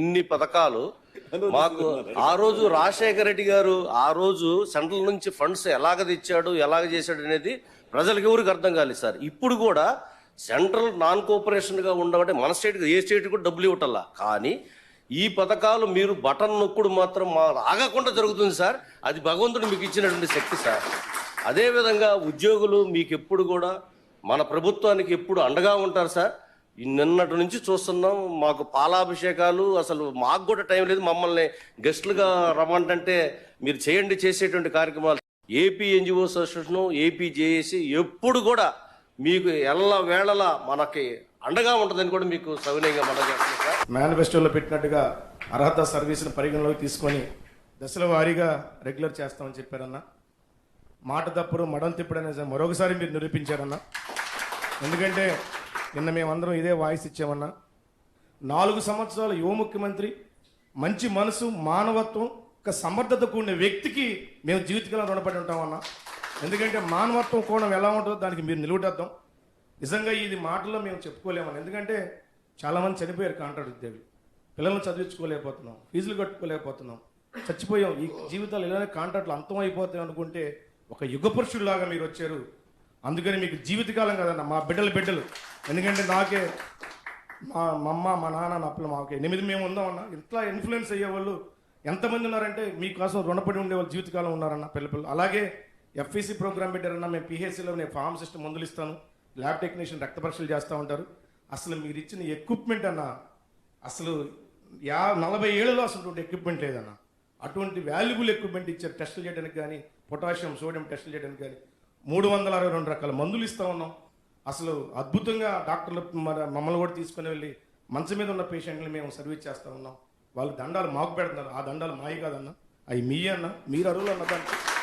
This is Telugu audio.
ఇన్ని పథకాలు మాకు ఆ రోజు రాజశేఖర రెడ్డి గారు ఆ రోజు సెంట్రల్ నుంచి ఫండ్స్ ఎలాగ తెచ్చాడు ఎలాగ చేశాడు అనేది ప్రజలకు ఎవరికి అర్థం కాలేదు సార్. ఇప్పుడు కూడా సెంట్రల్ నాన్ కోఆపరేషన్గా ఉండబట్టే మన స్టేట్ ఏ స్టేట్ కూడా డబ్బులు ఇవ్వటల్లా కానీ ఈ పథకాలు మీరు బటన్ నొక్కుడు మాత్రం మా ఆగకుండా జరుగుతుంది సార్. అది భగవంతుడు మీకు ఇచ్చినటువంటి శక్తి సార్. అదేవిధంగా ఉద్యోగులు మీకు ఎప్పుడు కూడా మన ప్రభుత్వానికి ఎప్పుడు అండగా ఉంటారు సార్. నిన్నటి నుంచి చూస్తున్నాం మాకు పాలాభిషేకాలు అసలు మాకు కూడా టైం లేదు మమ్మల్ని గెస్టులుగా రమ్మంటే మీరు చేయండి చేసేటువంటి కార్యక్రమాలు. AP NGO association AP JAC ఎప్పుడు కూడా మీకు ఎల్ల వేళలా మనకి అండగా ఉంటుందని కూడా మీకు సవినయంగా మనం మేనిఫెస్టోలో పెట్టినట్టుగా అర్హత సర్వీసును పరిగణలోకి తీసుకొని దశల వారీగా రెగ్యులర్ చేస్తామని చెప్పారన్న. మాట తప్పుడు మడం తిప్పుడు అనేది మరొకసారి మీరు నిరూపించారన్న. ఎందుకంటే నిన్న మేమందరం ఇదే వాయిస్ ఇచ్చామన్నా. నాలుగు సంవత్సరాల యువ ముఖ్యమంత్రి మంచి మనసు మానవత్వం ఒక సమర్థత కూడిన వ్యక్తికి మేము జీవితకాలం రుణపడి ఉంటామన్నా. ఎందుకంటే మానవత్వం కోణం ఎలా ఉంటుందో దానికి మీరు నిలువుటద్దాం. నిజంగా ఇది మాటల్లో మేము చెప్పుకోలేమని ఎందుకంటే చాలామంది చనిపోయారు కాంట్రాక్ట్ ఉద్యోగులు. పిల్లల్ని చదివించుకోలేకపోతున్నాం ఫీజులు కట్టుకోలేకపోతున్నాం. చచ్చిపోయాం. ఈ జీవితాలు ఇలానే కాంట్రాక్ట్లు అంతం అయిపోతాయి అనుకుంటే ఒక యుగ పురుషుడిలాగా మీరు వచ్చారు. అందుకని మీకు జీవితకాలం కదన్న మా బిడ్డల బిడ్డలు. ఎందుకంటే నాకే మా మా అమ్మ మా నాన్న నా పిల్ల మాకు. ఎనిమిది మేము ఉందాం అన్న. ఇట్లా ఇన్ఫ్లుయెన్స్ అయ్యేవాళ్ళు ఎంతమంది ఉన్నారంటే మీకోసం రుణపడి ఉండే వాళ్ళు జీవితకాలం ఉన్నారన్న పిల్ల పిల్లలు అలాగే ఎఫ్ఈసి ప్రోగ్రామ్ పెట్టారన్న మేము పిహెచ్సిలో నేను ఫార్మ్ సిస్టమ్ మందులు ఇస్తాను. ల్యాబ్ టెక్నీషియన్ రక్త పరీక్షలు చేస్తూ ఉంటారు. అసలు మీరు ఇచ్చిన ఎక్విప్మెంట్ అన్న అసలు యా నలభై ఏళ్ళలో అసలు ఎక్విప్మెంట్ లేదన్న. అటువంటి వాల్యుబుల్ ఎక్విప్మెంట్ ఇచ్చారు టెస్టులు చేయడానికి కానీ పొటాషియం సోడియం టెస్టులు చేయడానికి కానీ. మూడు వందల అరవై రెండు రకాల మందులు ఇస్తూ ఉన్నాం. అసలు అద్భుతంగా డాక్టర్లు మమ్మల్ని కూడా తీసుకుని వెళ్ళి మంచం మీద ఉన్న పేషెంట్ని మేము సర్వీస్ చేస్తూ ఉన్నాం. వాళ్ళు దండాలు మాకు పెడుతున్నారు. ఆ దండాలు మాయి కాదన్న. అవి మీ అన్న. మీరు అరువులు అన్న దానికి